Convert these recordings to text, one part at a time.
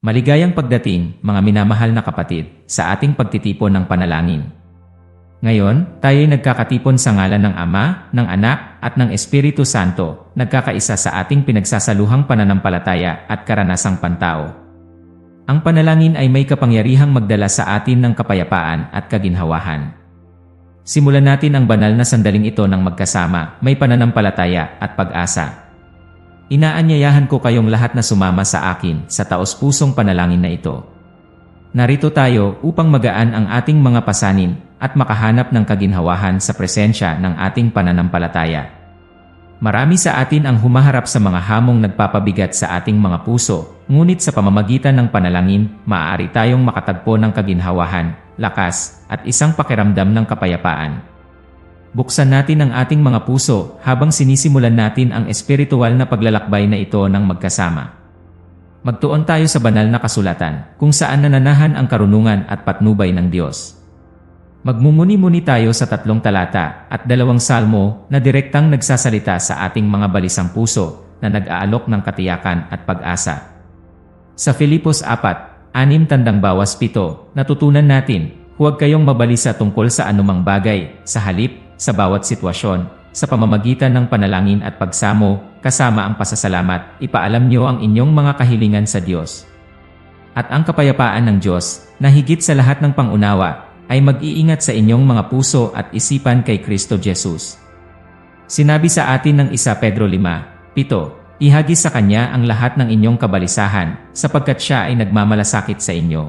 Maligayang pagdating, mga minamahal na kapatid, sa ating pagtitipon ng panalangin. Ngayon, tayo'y nagkakatipon sa ngalan ng Ama, ng Anak, at ng Espiritu Santo, nagkakaisa sa ating pinagsasaluhang pananampalataya at karanasang pantao. Ang panalangin ay may kapangyarihang magdala sa atin ng kapayapaan at kaginhawahan. Simulan natin ang banal na sandaling ito ng magkasama, may pananampalataya at pag-asa. Inaanyayahan ko kayong lahat na sumama sa akin sa taos-pusong panalangin na ito. Narito tayo upang magaan ang ating mga pasanin at makahanap ng kaginhawahan sa presensya ng ating pananampalataya. Marami sa atin ang humaharap sa mga hamong nagpapabigat sa ating mga puso, ngunit sa pamamagitan ng panalangin, maaari tayong makatagpo ng kaginhawahan, lakas, at isang pakiramdam ng kapayapaan. Buksan natin ang ating mga puso habang sinisimulan natin ang espiritual na paglalakbay na ito ng magkasama. Magtuon tayo sa banal na kasulatan kung saan nananahan ang karunungan at patnubay ng Diyos. Magmumuni-muni tayo sa tatlong talata at dalawang salmo na direktang nagsasalita sa ating mga balisang puso na nag-aalok ng katiyakan at pag-asa. Sa Filipos 4, anim tandang bawas pito, natutunan natin, huwag kayong mabalisa tungkol sa anumang bagay, sa halip, sa bawat sitwasyon, sa pamamagitan ng panalangin at pagsamo, kasama ang pasasalamat, ipaalam niyo ang inyong mga kahilingan sa Diyos. At ang kapayapaan ng Diyos, na higit sa lahat ng pangunawa, ay mag-iingat sa inyong mga puso at isipan kay Kristo Jesus. Sinabi sa atin ng 1 Pedro 5, Pito, Ihagis sa Kanya ang lahat ng inyong kabalisahan, sapagkat Siya ay nagmamalasakit sa inyo.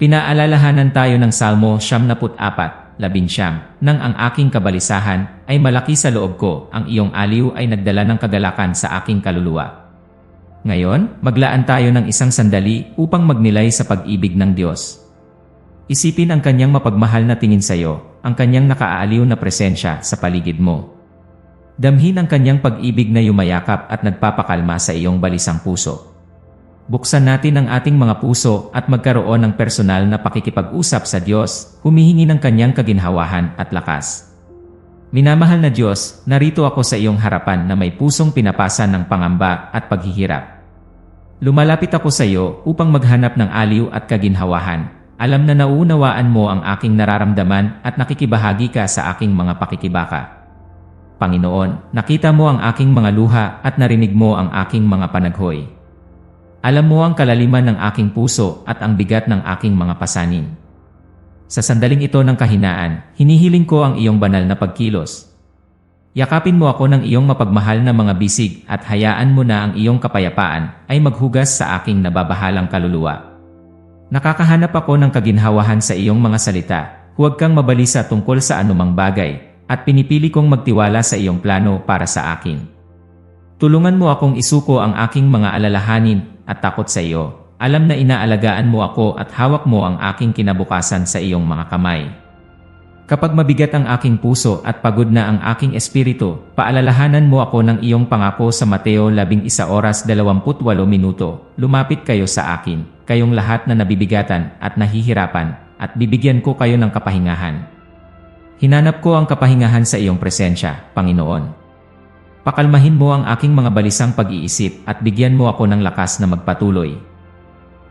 Pinaalalahanan tayo ng Salmo 74, labinsyam, nang ang aking kabalisahan ay malaki sa loob ko, ang iyong aliw ay nagdala ng kagalakan sa aking kaluluwa. Ngayon, maglaan tayo ng isang sandali upang magnilay sa pag-ibig ng Diyos. Isipin ang kanyang mapagmahal na tingin sa iyo, ang kanyang nakaaaliw na presensya sa paligid mo. Damhin ang kanyang pag-ibig na yumayakap at nagpapakalma sa iyong balisang puso. Buksan natin ang ating mga puso at magkaroon ng personal na pakikipag-usap sa Diyos, humihingi ng kanyang kaginhawahan at lakas. Minamahal na Diyos, narito ako sa iyong harapan na may pusong pinapasa ng pangamba at paghihirap. Lumalapit ako sa iyo upang maghanap ng aliw at kaginhawahan. Alam na nauunawaan mo ang aking nararamdaman at nakikibahagi ka sa aking mga pakikibaka. Panginoon, nakita mo ang aking mga luha at narinig mo ang aking mga panaghoy. Alam mo ang kalaliman ng aking puso at ang bigat ng aking mga pasanin. Sa sandaling ito ng kahinaan, hinihiling ko ang iyong banal na pagkilos. Yakapin mo ako ng iyong mapagmahal na mga bisig at hayaan mo na ang iyong kapayapaan ay maghugas sa aking nababahalang kaluluwa. Nakakahanap ako ng kaginhawahan sa iyong mga salita, huwag kang mabalisa tungkol sa anumang bagay, at pinipili kong magtiwala sa iyong plano para sa akin. Tulungan mo akong isuko ang aking mga alalahanin at takot sa iyo. Alam na inaalagaan mo ako at hawak mo ang aking kinabukasan sa iyong mga kamay. Kapag mabigat ang aking puso at pagod na ang aking espiritu, paalalahanan mo ako ng iyong pangako sa Mateo 11 oras 28 minuto. Lumapit kayo sa akin, kayong lahat na nabibigatan at nahihirapan, at bibigyan ko kayo ng kapahingahan. Hinanap ko ang kapahingahan sa iyong presensya, Panginoon. Pakalmahin mo ang aking mga balisang pag-iisip at bigyan mo ako ng lakas na magpatuloy.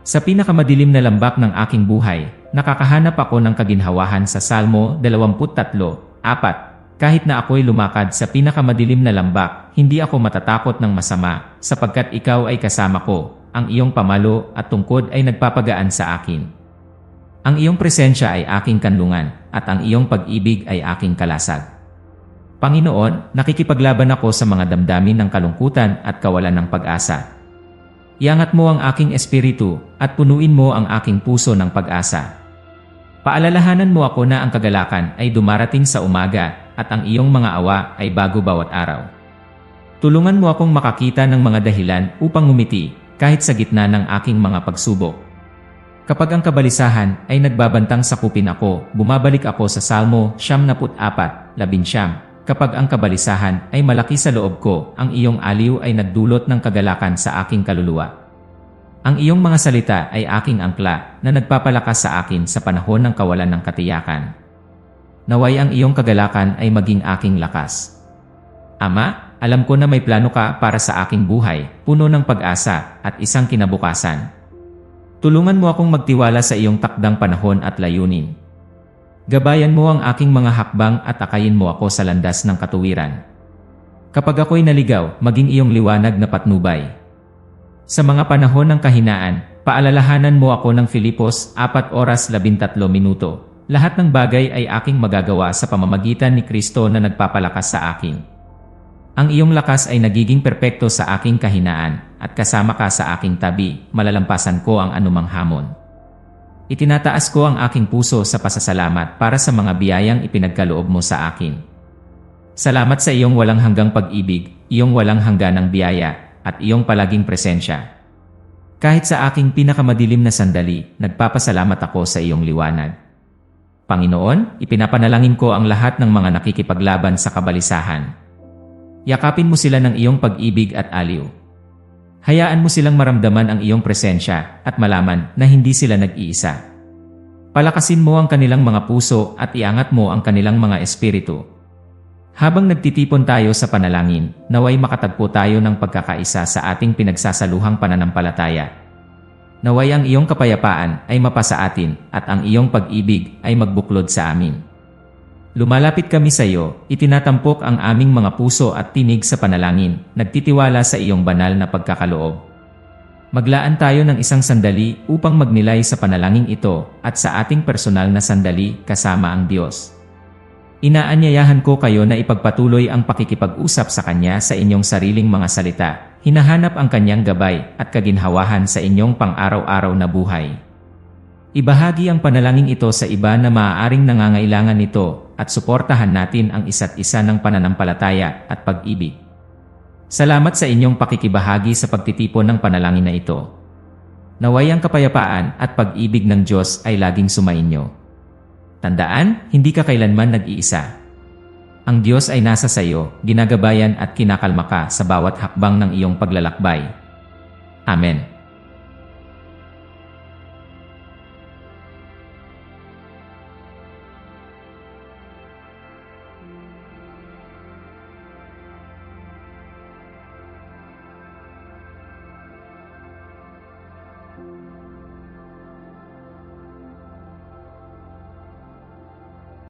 Sa pinakamadilim na lambak ng aking buhay, nakakahanap ako ng kaginhawahan sa Salmo 23, 4. Kahit na ako'y lumakad sa pinakamadilim na lambak, hindi ako matatakot ng masama, sapagkat ikaw ay kasama ko, ang iyong pamalo at tungkod ay nagpapagaan sa akin. Ang iyong presensya ay aking kanlungan, at ang iyong pag-ibig ay aking kalasag. Panginoon, nakikipaglaban ako sa mga damdamin ng kalungkutan at kawalan ng pag-asa. Iangat mo ang aking espiritu at punuin mo ang aking puso ng pag-asa. Paalalahanan mo ako na ang kagalakan ay dumarating sa umaga at ang iyong mga awa ay bago bawat araw. Tulungan mo akong makakita ng mga dahilan upang ngumiti kahit sa gitna ng aking mga pagsubok. Kapag ang kabalisahan ay nagbabantang sakupin ako, bumabalik ako sa Salmo 74, 11, Kapag ang kabalisahan ay malaki sa loob ko, ang iyong aliw ay nagdulot ng kagalakan sa aking kaluluwa. Ang iyong mga salita ay aking angkla na nagpapalakas sa akin sa panahon ng kawalan ng katiyakan. Naway ang iyong kagalakan ay maging aking lakas. Ama, alam ko na may plano ka para sa aking buhay, puno ng pag-asa at isang kinabukasan. Tulungan mo akong magtiwala sa iyong takdang panahon at layunin. Gabayan mo ang aking mga hakbang at akayin mo ako sa landas ng katuwiran. Kapag ako'y naligaw, maging iyong liwanag na patnubay. Sa mga panahon ng kahinaan, paalalahanan mo ako ng Filipos 4 oras 13 minuto. Lahat ng bagay ay aking magagawa sa pamamagitan ni Kristo na nagpapalakas sa akin. Ang iyong lakas ay nagiging perpekto sa aking kahinaan, at kasama ka sa aking tabi, malalampasan ko ang anumang hamon. Itinataas ko ang aking puso sa pasasalamat para sa mga biyayang ipinagkaloob mo sa akin. Salamat sa iyong walang hanggang pag-ibig, iyong walang hangganang biyaya, at iyong palaging presensya. Kahit sa aking pinakamadilim na sandali, nagpapasalamat ako sa iyong liwanag. Panginoon, ipinapanalangin ko ang lahat ng mga nakikipaglaban sa kabalisahan. Yakapin mo sila ng iyong pag-ibig at aliw. Hayaan mo silang maramdaman ang iyong presensya at malaman na hindi sila nag-iisa. Palakasin mo ang kanilang mga puso at iangat mo ang kanilang mga espiritu. Habang nagtitipon tayo sa panalangin, naway makatagpo tayo ng pagkakaisa sa ating pinagsasaluhang pananampalataya Naway ang iyong kapayapaan ay mapasa atin at ang iyong pag-ibig ay magbuklod sa amin. Lumalapit kami sa iyo, itinatampok ang aming mga puso at tinig sa panalangin, nagtitiwala sa iyong banal na pagkakaloob. Maglaan tayo ng isang sandali upang magnilay sa panalangin ito at sa ating personal na sandali kasama ang Diyos. Inaanyayahan ko kayo na ipagpatuloy ang pakikipag-usap sa Kanya sa inyong sariling mga salita, hinahanap ang Kanyang gabay at kaginhawahan sa inyong pang-araw-araw na buhay. Ibahagi ang panalangin ito sa iba na maaaring nangangailangan nito at suportahan natin ang isa't isa ng pananampalataya at pag-ibig. Salamat sa inyong pakikibahagi sa pagtitipon ng panalangin na ito. Naway ang kapayapaan at pag-ibig ng Diyos ay laging sumainyo. Tandaan, hindi ka kailanman nag-iisa. Ang Diyos ay nasa sa iyo, ginagabayan at kinakalma ka sa bawat hakbang ng iyong paglalakbay. Amen.